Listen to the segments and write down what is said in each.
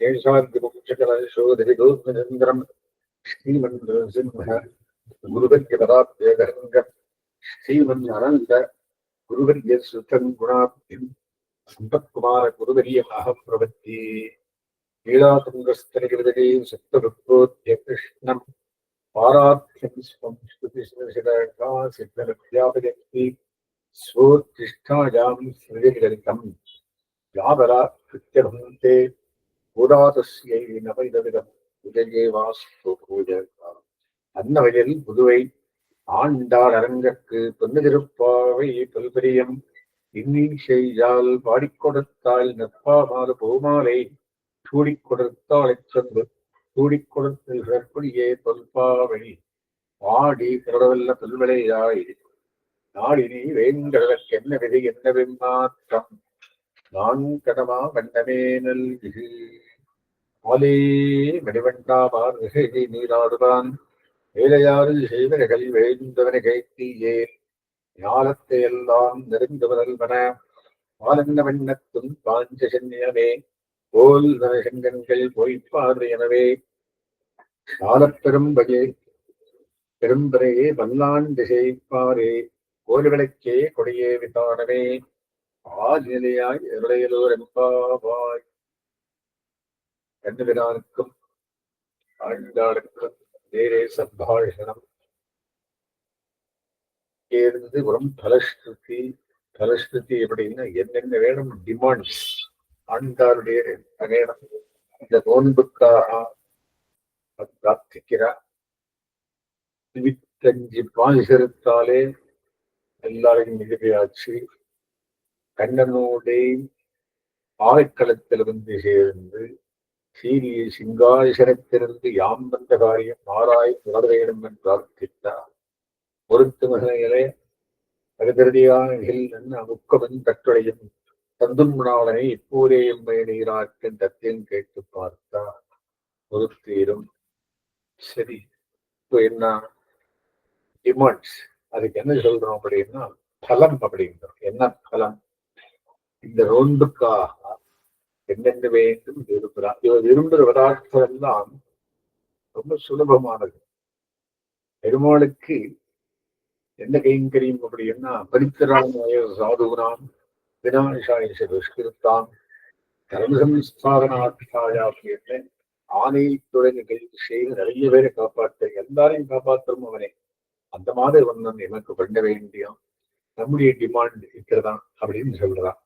கேசாந்திமுச்சகலசோதரிதோத்மச்சந்திரம் ஸ்ரீமந்திரசிம்ஹ குருவர்யபதாத்யகரங்க ஸ்ரீமன் அனந்த குருவர்ய சுத்தன் குணாப்திம் சம்பத்குமார குருவரியமாக பிரபத்தி நீலாதுங்கஸ்தரிகிருதகை சப்தருத்ரோத்ய கிருஷ்ணம் பாராத்யம் ஸ்வம் ஸ்ருதிசிரசிரகா சித்தனத்யாபயக்தி ஸ்வோத்திஷ்டாயாம் ஸ்ருதிகரிதம் யாவரா கிருத்தியபந்தே பூதாதஸ்யை நவைதவிதம் உதயேவாஸ்து பூஜ அன்னவயல் புதுவை ஆண்டாள் அரங்கற்கு தொன்னதிருப்பாவை பல்பெரியம் இன்னி செய்தால் பாடிக் கொடுத்தால் நற்பாமாறு பூமாலை. சூடிக் கொடுத்தாளைச் சொந்து சூடிக் கொடுத்தல் கற்புடியே தொல்பாவை. பாடி பிறவல்ல தொல்விளையாய். நாடினி வேங்கடவர்க்கு என்ன விதை என்ன விமாற்றம் நான் கடமா வண்ணமே நல்கு. மாலே மணிவண்டாமார் மிகை நீராடுவான். வேலையாறு செய்வர்கள் வேந்தவனை கைத்தீயே ஞாலத்தை எல்லாம் நெருங்குவதல்வன மாலன்ன வண்ணத்தும் பாஞ்ச சென்னியமே போல் நரசங்கன்கள் பொய்ப்பார் எனவே. சாலப்பெரும்பகே பெரும்பரையே வல்லான் செய்ப்பாரே. கோல்களுக்கே கொடியே விதானமே ஆதிநிலையாய் இருளையலூர் எம்பாவாய். கண்ணுவினானுக்கும் ஆண்டாளுக்கும் நேரே சம்பாஷணம் இருந்து வரும் பலஸ்ருதி பலஸ்ருதி எப்படின்னா என்னென்ன வேணும் டிமாண்ட்ஸ் ஆண்டாருடைய வேணும் இந்த நோன்புக்காக பிரார்த்திக்கிறார் இருபத்தஞ்சு பாசிருத்தாலே எல்லாரையும் மிகுதியாச்சு கண்ணனோடே ஆலைக்களத்தில் வந்து சேர்ந்து சீரிய சிங்காசனத்திலிருந்து யாம் வந்த காரியம் மாறாய் தொடர வேண்டும் என்றால் கிட்டார் பொருத்து மகனைகளே அகதிரதியான முக்கவன் தற்றுடையும் தந்தும்னாளனை இப்போதே எம்மை நீராற்றின் தத்தையும் கேட்டு பார்த்தார் பொறுத்தீரும். சரி இப்போ என்ன? டிமாண்ட்ஸ் அதுக்கு என்ன சொல்றோம் அப்படின்னா பலம் அப்படிங்கிறோம் என்ன பலம்? இந்த ரோண்டுக்காக என்னென்ன வேண்டும் விரும்புகிறார். இவர் விரும்புகிற விராட்கள் எல்லாம் ரொம்ப சுலபமானது. பெருமாளுக்கு என்ன கைங்கரியம் அப்படின்னா பரித்திராமாய சாதுகுணாம் வினாசாய துஷ்கிருத்தாம் தர்மசம்ஸ்தாபனாட்சாயா அப்படின்னு தொடங்கி கைது செய்து நிறைய பேரை காப்பாற்ற எல்லாரையும் காப்பாற்றும் அவனே. அந்த மாதிரி ஒன்றும் எனக்கு பண்ண வேண்டிய நம்முடைய டிமாண்ட் இருக்கிறதான் அப்படின்னு சொல்றான்.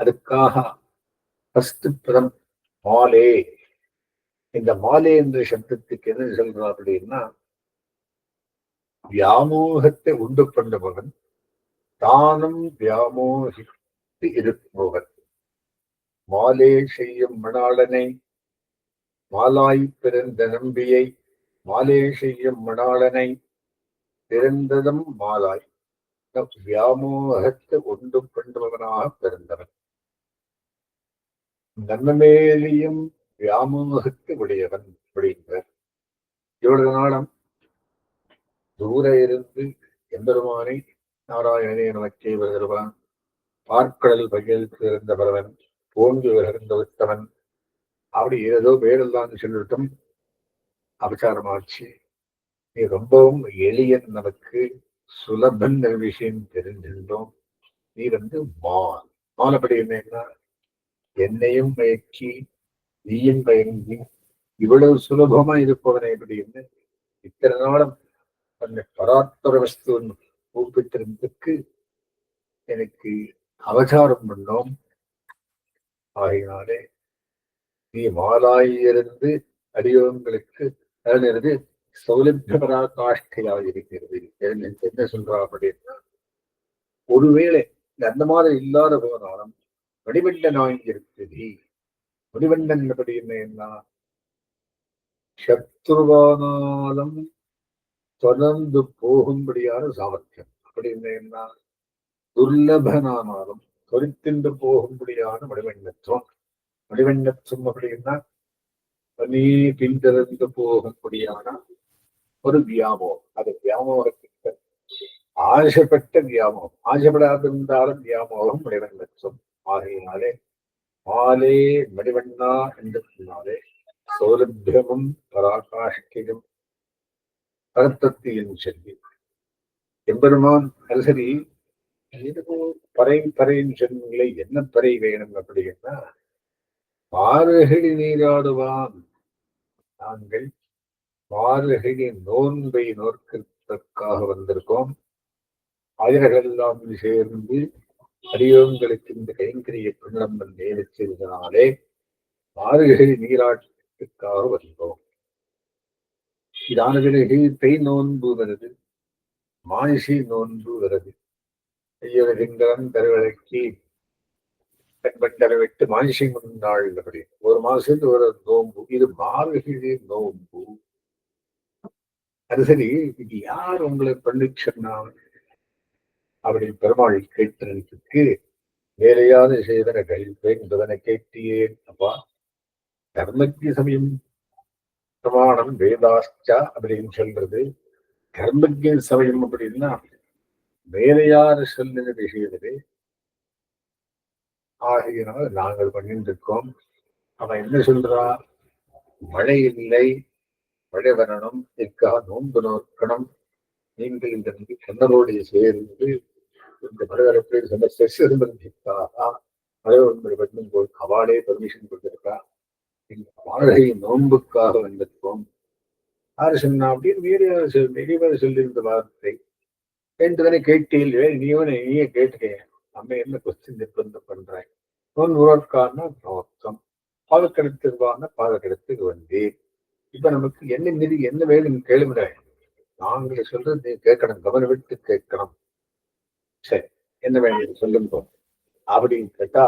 அதுக்காக ஃபர்ஸ்ட் பதம் மாலே. இந்த மாலே என்ற சப்தத்துக்கு என்ன சொல்றா அப்படின்னா வியாமோகத்தை உண்டு பண்ணுபவன் தானும் வியாமோகித்து இருப்பவன். மாலே செய்யும் மணாளனை மாலாய் பிறந்த நம்பியை மாலே செய்யும் மணாளனை பிறந்ததும் மாலாய். வியாமோகத்தை உண்டு பண்ணுபவனாக பிறந்தவன். நன்மேலியும் வியாமோகத்து உடையவன் அப்படிங்கிறார் இவ்வளவு நாளம் தூர இருந்து எம்பெருமானை நாராயணனே நமக்கே வருகிறவன். பார்க்கடல் பகிர்ந்து இருந்தவரவன் போன்று விழுந்த உத்தவன் அப்படி ஏதோ பேரெல்லாம் சொல்லிட்டும் அபச்சாரமாச்சு. நீ ரொம்பவும் எளியன் நமக்கு சுலபன் விஷயம் தெரிஞ்சிருந்தோம் நீ வந்து மால் மால் அப்படி என்னன்னா என்னையும் மயக்கி நீயும் பயங்கி இவ்வளவு சுலபமா இருப்பவனை எப்படின்னு இத்தனை நாளும் அந்த பராத்தர வஸ்துன்னு கூப்பிட்டிருந்ததுக்கு எனக்கு அவசாரம் பண்ணோம். ஆகையினாலே நீ மாலாயிருந்து அடியோங்களுக்கு அதிலிருந்து சௌலபியபரா காஷ்டையாக இருக்கிறது. என்ன சொல்றா அப்படின்னா ஒருவேளை அந்த மாதிரி இல்லாத போனாலும் வடிவெள்ள நாய் இருக்குது வடிவெண்ணன் எப்படி என்ன சத்ருவானாலும் தொடர்ந்து போகும்படியான சாமர்த்தியம் அப்படின்னு என்ன துர்லபனானாலும் தொரித்தின்று போகும்படியான வடிவெண்ணத்துவம் வடிவெண்ணத்துவம் அப்படின்னா நீ பின்தொடர்ந்து போகும்படியான ஒரு வியாமோகம். அது வியாமோகத்துக்கு ஆசைப்பட்ட வியாமோகம். ஆசைப்படாதிருந்தாலும் வியாமோகம் வடிவெண்ணத்துவம் ஆகையினாலே மாலே மடிவண்ணா என்று சொன்னாலே சௌலபியமும் பராகாஷ்டியும் பரத்தத்தியும் செல்வி. எம்பெருமான் அரசரி ஏதோ பறை பறைன்னு சொன்னீங்களே என்ன பறை வேணும்? அப்படின்னா மாறுகழி நீராடுவான் நாங்கள் மாறுகழி நோன்பை நோக்கிறதற்காக வந்திருக்கோம். அயர்களெல்லாம் சேர்ந்து அடியோங்களுக்கு இந்த கைங்கரிய பின்னம்பன் நியமிச்சதுனாலே மாறுகழி நீராட்டத்துக்காக வருகிறோம். இதான பிறகு பெய் நோன்பு வருது மானிசி நோன்பு வருது. ஐயரதிங்கரன் தருவதற்கு கண்பட்டரை விட்டு மானிசி முன்னாள் அப்படி ஒரு மாசத்துக்கு ஒரு நோன்பு இது மார்கழி நோன்பு. அது சரி இது யார் உங்களை பண்ணி அப்படி பெருமாள் கேட்டதுக்கு செய்தன கழிப்பேன் என்பதனை கேட்டியேன் அப்பா. கர்மக்கு சமயம் பிரமாணம் வேதாஷ்டா அப்படின்னு சொல்றது. கர்மக்கு சமயம் அப்படின்னா வேலையார் சொல்லின விஷயத்திலே ஆகையினால் நாங்கள் பண்ணிருக்கோம் அவன் என்ன சொல்றா? மழை இல்லை மழை வரணும் இதற்காக நோன்பு நோக்கணும். நீங்கள் இந்த கண்ணனோடைய சேர்ந்து இந்த மறுதரப்பை சொன்ன பண்ணும் போது அவளே பர்மிஷன் கொடுத்திருக்கா. எங்க வாழ்கை நோன்புக்காக வந்திருக்கோம். யாரு சொன்னா அப்படின்னு வேறு யாரு சொல் நிறைவேற சொல்லியிருந்த வார்த்தை. என்றுதானே கேட்டீல் நீவனை நீயே கேட்டுக்கேன் நம்ம என்ன கொஸ்டின் நிர்பந்தம் பண்றேன் நோன் உறவுக்கான நோக்கம். பாதக்கெடுத்துருவான பாதக்கெடுத்துக்கு வந்தேன் இப்ப நமக்கு என்ன நிதி என்ன வேணும் கேளுங்க நாங்கள் சொல்றது நீ கேட்கணும் கவனம் விட்டு கேட்கணும். சரி என்ன வேணும் சொல்லுங்க அப்படின்னு கேட்டா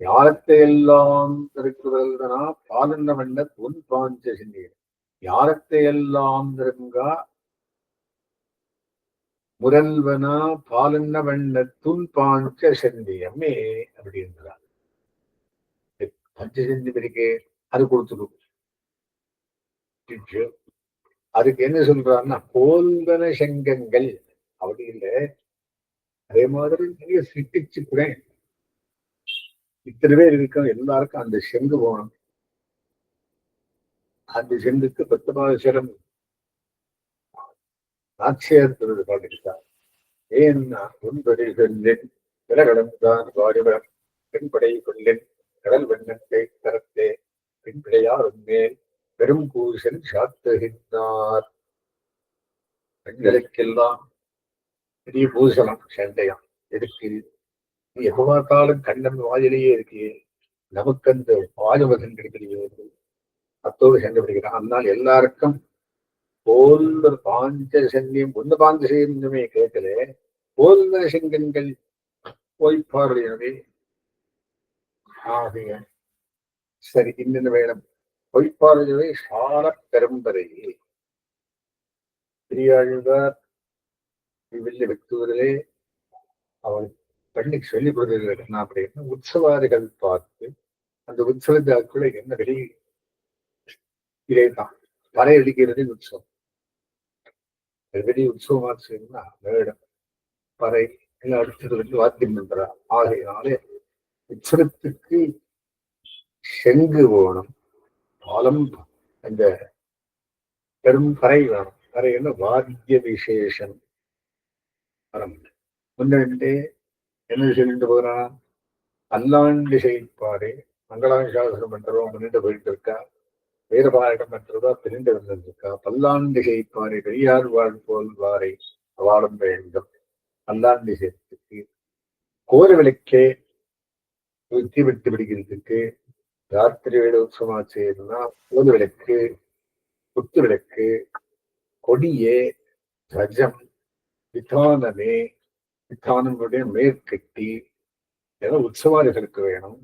ஞானத்தை எல்லாம் திருக்குறள்னா பாலன்ன வண்ண உன் பாஞ்ச சிந்தீர் ஞானத்தை எல்லாம் திருங்கா முரல்வனா பாலன்ன வண்ண துன் பாஞ்ச செந்தியமே அப்படின்றார். பஞ்சசந்தி இருக்கே அது கொடுத்துடும் அதுக்கு என்ன சொல்றாருன்னா கோல்வன சங்கங்கள். அப்படி இல்லை அதே மாதிரி நிறைய சிட்டிச்சு கூட இத்தனை பேர் இருக்கோம். எல்லாருக்கும் அந்த செங்கு போகணும். அந்த செங்குக்கு பத்தபாதசரம் நாச்சியார் திருடு பாடிட்டார் ஏன்னா உன்படி சொல்லின் விலகடந்தான் பாடிவர் பெண்படை கொள்ளின் கடல் வெண்ணத்தை தரத்தே பெண்பிடையார் உண்மேல் பெரும் கூசன் சாத்துகின்றார். பெண்களுக்கெல்லாம் பெரிய பூசலம் சண்டையம் எதுக்கு நீ எப்ப பார்த்தாலும் கண்ணன் வாயிலேயே இருக்கு நமக்கு அந்த வாஜபதன் கிடைக்கிறது அத்தோடு சண்டை பிடிக்கிறான் அதனால் எல்லாருக்கும் போல்ல பாஞ்ச சங்கியம் ஒன்று பாஞ்ச சங்கியமே கேட்கல. போல்ல சங்கங்கள் பொய்ப்பாருடையவே ஆகிய சரி இன்னென்ன வேணும் பொய்ப்பாருடையவை சால பெரும்பரையே பெரியாழ்வார் வில்லி வெட்டுவதிலே அவள் பெண்ணுக்கு சொல்லிக் கொடுக்கிறது என்ன அப்படின்னா உற்சவாதிகள் பார்த்து அந்த உற்சவத்தாக்குள்ள என்ன வெளி இதேதான் பறை அடிக்கிறது உற்சவம். வெளி உற்சவமாச்சுன்னா மேடம் பறை எல்லாம் அடுத்தது வந்து வாத்தியம் பண்றா. ஆகையினாலே உற்சவத்துக்கு செங்கு ஓணம் பாலம் அந்த பெரும் பறை வேணும். பறை என்ன? வாத்திய விசேஷம். வரம் முன்னே என்ன சொல்லிட்டு போகிறான்? அல்லாண்டு செய்ப்பாரு மங்களாசாசனம் பண்றோம் முன்னிட்டு போயிட்டு இருக்கா வீரபாரகம் பண்றதா பிரிண்டு வந்திருக்கா பல்லாண்டு செய்ப்பாரு பெரியார் வாழ் போல் வாரை. வாழும் வேண்டும். பல்லாண்டு செய்யறதுக்கு கோர விளக்கே தீ விட்டு பிடிக்கிறதுக்கு ராத்திரி வேலை உற்சவமா செய்யணும்னா கோல விளக்கு குத்து விளக்கு கொடியே தஜம் விதானமே விதானங்களுடைய மேற்கட்டி இதெல்லாம் உற்சவாதிகளுக்கு வேணும்.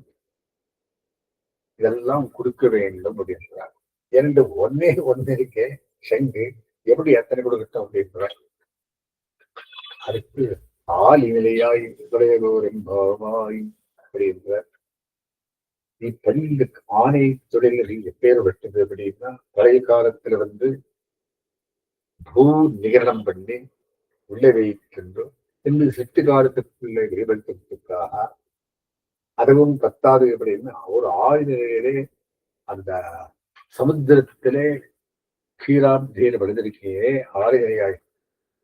இதெல்லாம் கொடுக்க வேண்டும் அப்படின்றார். இரண்டு ஒன்னே ஒன்னு இருக்கே செங்கு. எப்படி எத்தனை கொடுக்கட்டும் அப்படின்றார் அதுக்கு ஆலி நிலையாய் துறையகோர் என்பாய் அப்படின்றார். நீ பெண்களுக்கு ஆணை தொழில்கள் எப்பேர் வெட்டது அப்படின்னா பழைய காலத்துல வந்து பூ நிகரணம் பண்ணி உள்ளே வைக்கின்றோம் என்று சிட்டு காலத்திற்குள்ளே வெளிப்படுத்துவதற்காக அதுவும் பத்தாது அப்படின்னு ஒரு ஆழ்நிலையிலே அந்த சமுத்திரத்திலே கீழாப்தியில் விழுந்திருக்கையே ஆறுநிலையாய்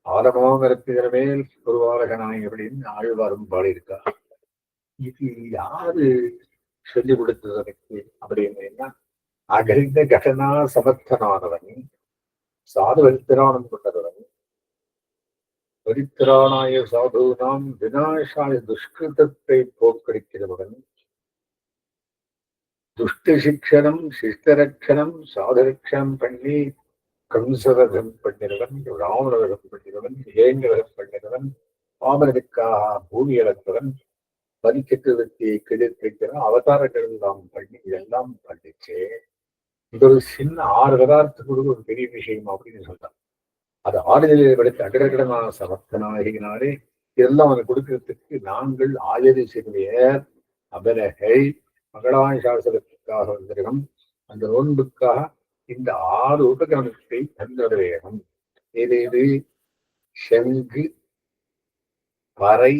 ஆலமாமரத்தின மேல் உருவாளகனாய் அப்படின்னு ஆழ்வாரும் பாடியிருக்கா இது யாரு சொல்லிக் கொடுத்தது எனக்கு? அப்படின்னு அகழ்ந்த கடனா சமர்த்தனானவன் சாது வரித்திராணம் கொண்டவன் பரித்திராணாய சாதுனாம் வினாசாய துஷ்கிருதத்தை போக்கடிக்கிறவன். துஷ்ட சிக்ஷனம் சிஷ்டரட்சணம் சாதரட்சணம் பண்ணி கம்சவதம் பண்ணினவன் ராவணரகம் பண்ணினவன் ஏங்கரகம் பண்ணினவன் பாமனுக்காக பூமி இழந்தவன் பரிச்சக்கரவர்த்தியை கெடுத்திருக்கிறான் அவதாரங்கள் எல்லாம் பண்ணி இதெல்லாம் பண்ணிச்சு. இது ஒரு சின்ன ஆறு பதார்த்தங்களுக்கு ஒரு பெரிய விஷயம் அப்படின்னு சொல்றான் அது ஆறுதலில் எடுத்து அகடகடமான சமர்த்தனாகினாலே இதெல்லாம் அவனை கொடுக்கறதுக்கு நாங்கள் ஆயதி சிறுமியர் அபரகை மகளாய் சாசனத்துக்காக வந்திருக்கோம். அந்த நோன்புக்காக இந்த ஆறு உபகிரமத்தை தந்தடவேகம் வேணும் இது இது செங்கு பறை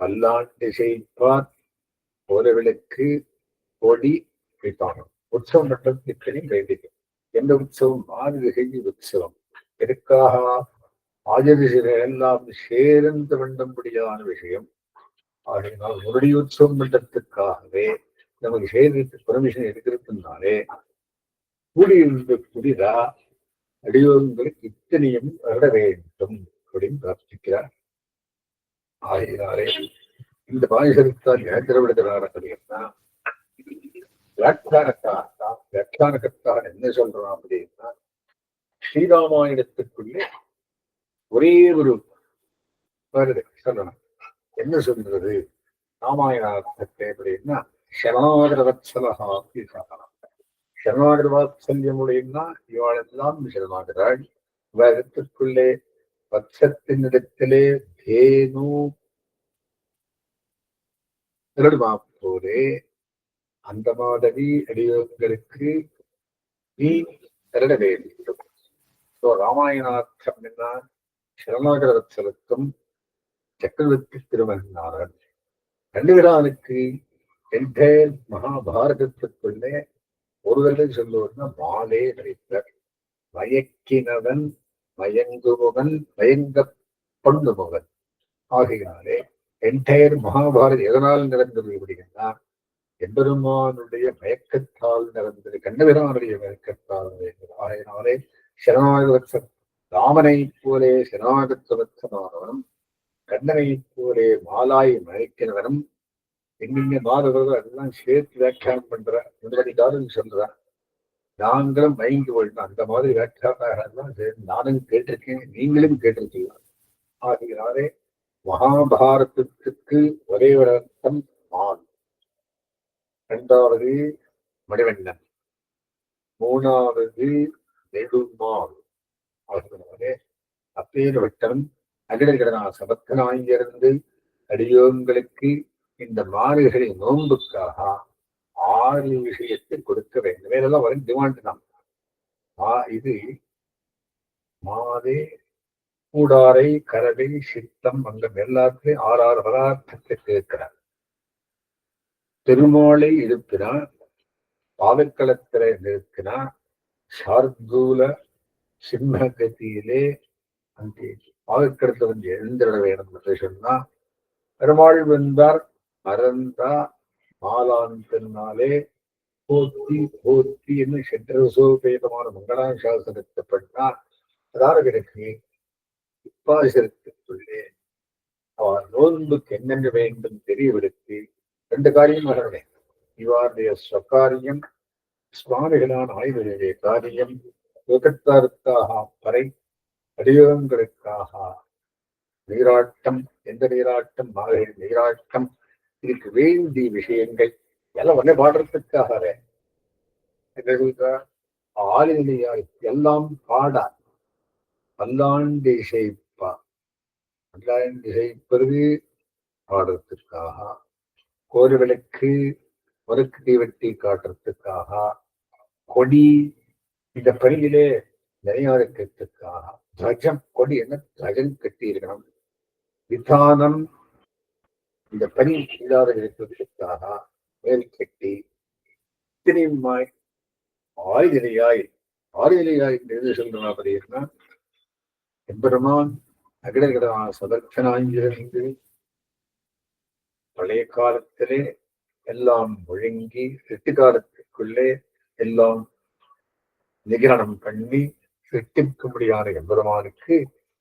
பல்லாண்டு செய்ப்பார் ஒரு விளக்கு கொடி வைப்பாங்க உற்சவம் மட்டும் இத்தனையும் வேண்டிக்கும் எந்த உற்சவம் ஆதிகை உற்சவம். எதுக்காக? ஆஜரிசிகள் எல்லாம் சேர்ந்து வேண்டும்படியான விஷயம். ஆகையினால் முரடி உற்சவம் பண்றதுக்காகவே நமக்கு சேர்ந்து பெர்மிஷன் எடுக்கிறதுனாலே கூடியிருந்த புதிதா அடியோகங்களுக்கு இத்தனையும் வர வேண்டும் அப்படின்னு பிரார்த்திக்கிறார். ஆகினாலே இந்த பாயசத்தால் ஏந்திரவிடுகிறார் அப்படின்னா வியாக்கியானக்காக வியாக்கியானகத்தாக என்ன சொல்றான் அப்படின்னா ஸ்ரீராமாயணத்துக்குள்ளே ஒரே ஒரு வருது. சொல்லணும் என்ன சொல்றது? ராமாயணார்த்தத்தை அப்படின்னா சரணாகர வத்சலகா அப்படின்னு இவாளெல்லாம் சரணாகிறாள் வேதத்திற்குள்ளே வத்சத்தினிடத்திலே தேனு. திருடுமா போரே அந்த மாதிரி அடியோங்களுக்கு நீ திரட வேண்டும். ஸோ ராமாயணார்த்தம் என்ன சரணாகரவத்சலுக்கும் சக்கரவர்த்தி திருமகனாரன் கண்டுவிடானுக்கு என்டையர் மகாபாரதத்திற்குள்ளே ஒருவர்கள் சொல்லுவதுன்னா மாலே நடித்தர் மயக்கினவன் மயங்குபவன் மயங்க பண்ணுபவன். ஆகையினாலே என்டையர் மகாபாரத் எதனால் நடந்தது? அப்படின்னா எம்பெருமானுடைய மயக்கத்தால் நடந்தது. கண்ணபிரானுடைய மயக்கத்தால் நிறைந்தது ஆகையினாலே சரணாகவத்சன் ராமனை போலே சரணாகத்துவத்தனானவனும் கண்ணனை போலே மாலாய் மயக்கினவனும் எங்கெங்க மாறுகிறதோ அதெல்லாம் சேர்த்து வியாக்கியானம் பண்ற முதலடிக்காரன் சொல்றான் நாங்களும் மயங்கி போயிட்டோம். அந்த மாதிரி வியாக்கியானெல்லாம் நானும் கேட்டிருக்கேன் நீங்களும் கேட்டிருக்கீங்க ஆகினாலே மகாபாரதத்துக்கு ஒரே ஒரு அர்த்தம் மான். இரண்டாவது மணிவண்ணன் மூணாவது நெடுமால் ஆகினாலே அப்பேற்பட்டவன் அகிடகிடனா சபத்தனாயிருந்து அடியோங்களுக்கு இந்த மாறுகளை நோன்புக்காக ஆறு விஷயத்தை கொடுக்க வேண்டும். வேறெல்லாம் வரும் டிமாண்ட் தான். இது மாதே கூடாரை கரவை சித்தம் அங்கம் எல்லாத்துலயும் ஆறாறு பதார்த்தத்தை கேட்கிறார் திருமாலை இருப்பினார் பாதக்களத்துல நிறுத்தினார் சார்தூல சிம்மகதியிலே அந்த பாதக்களத்தை வந்து எழுந்திட வேணும் என்று சொன்னா பெருமாள் வந்தார் மறந்தா மாலாந்தினாலே போத்தி போத்தி என்று சட்டரசோபேதமான மங்களா சாசனத்தை பண்ணார். அதாவது எனக்கு இப்பாசனத்துக்குள்ளே அவர் நோன்புக்கு என்னென்ன வேண்டும் தெரியவிடுத்து ரெண்டு காரியம் வரவே இவருடைய ஸ்வகாரியம் சுவாமிகளான ஆய்வுடைய காரியம் யுகத்தாருக்காக பறை அடியோகங்களுக்காக நீராட்டம் எந்த நீராட்டம் மாலை நீராட்டம் இதுக்கு வேண்டிய விஷயங்கள் எல்லாம் உடனே பாடுறதுக்காக என்ன சொல்ற? ஆளுநிலையாய் எல்லாம் பாட. பல்லாண்டு இசைப்பா. பல்லாண்டு இசைப்பது பாடுறதுக்காக. கோரிவிளக்கு மறுக்கு வெட்டி காட்டுறதுக்காக? கொடி இந்த பணியிலே நிறையாருக்கிறதுக்காக துவஜம் கொடி என்ன துவஜம் கட்டி இருக்கணும்? விதானம் இந்த பணி இல்லாத இருக்கிறதுக்காக? மேல் கட்டி இத்தனையுமாய் ஆயுதனையாய் ஆயுதனையாய் எது சொல்றோம் அப்படின்னா எம்பெருமான் அகிடகிடமான சதர்த்தனாயிருந்து பழைய காலத்திலே எல்லாம் ஒழுங்கி எட்டு காலத்துக்குள்ளே எல்லாம் நிகரணம் பண்ணி சிருஷ்டிக்கும்படியான எம்பெருமானுக்கு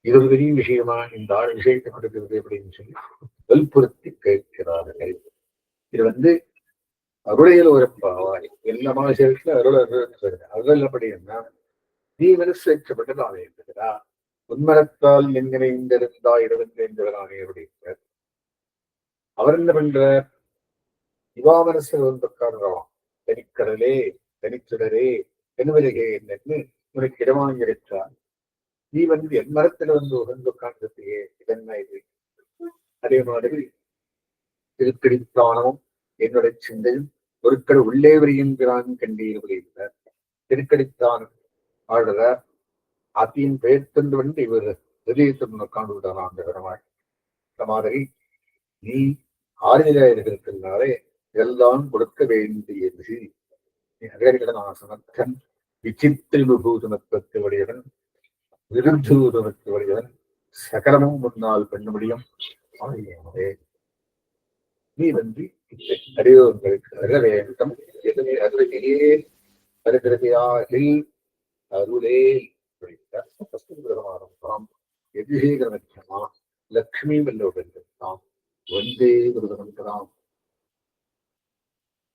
இது ஒரு பெரிய விஷயமா இந்த ஆள் விஷயத்தை கொடுக்கிறது அப்படின்னு சொல்லி வல்புறுத்தி கேட்கிறார்கள். இது வந்து அருளையில் ஒரு பாவாய் எல்லா மாசத்துல அருள் அருள் அருள் அப்படின்னா நீ மனசேற்றப்பட்டது அவன் இருக்கிறா உன்மனத்தால் எங்கனை இந்திருந்தா இருபத்தி ஐந்து அப்படின்னு அவர் என்ன பண்ற இவா மனசுல தனிக்கடலே தனிச்சுடரே தென்வருகே என்னன்னு உனக்கு இடமாங்கி இருக்கிறார் நீ வந்து என் மரத்துல வந்து உகந்து உட்கார்ந்துட்டியே இதென்ன இது? அதே மாதிரி திருக்கடித்தானமும் என்னுடைய சிந்தையும் ஒருக்கட உள்ளே வருகின்றான் கண்டீர் அப்படிங்கிறார் திருக்கடித்தானம் ஆடுற அத்தியின் பெயர்த்தந்து வந்து இவர் ஹிருதயத்தில் உட்கார்ந்து விடலாம் அந்த பெருமாள் இந்த மாதிரி நீ ஆறுதலாக இருக்கிறதுனாலே இதெல்லாம் கொடுக்க வேண்டியது. அகரிகடனாசனத்தன் விசித்திர விபூதனத்துவத்தை உடையவன் விருத்தூதனத்து உடையவன் சகலமும் முன்னால் பண்ண முடியும். ஆகியவனே நீ வந்து அறிவங்களுக்கு அருள வேண்டும். எதுவே அருளையே அருகிறதையாகில் அருளே பிரமாணம் எதிரேகரமற்றமா லக்ஷ்மி வெல்லோடு தாம் வந்தே குருதனம்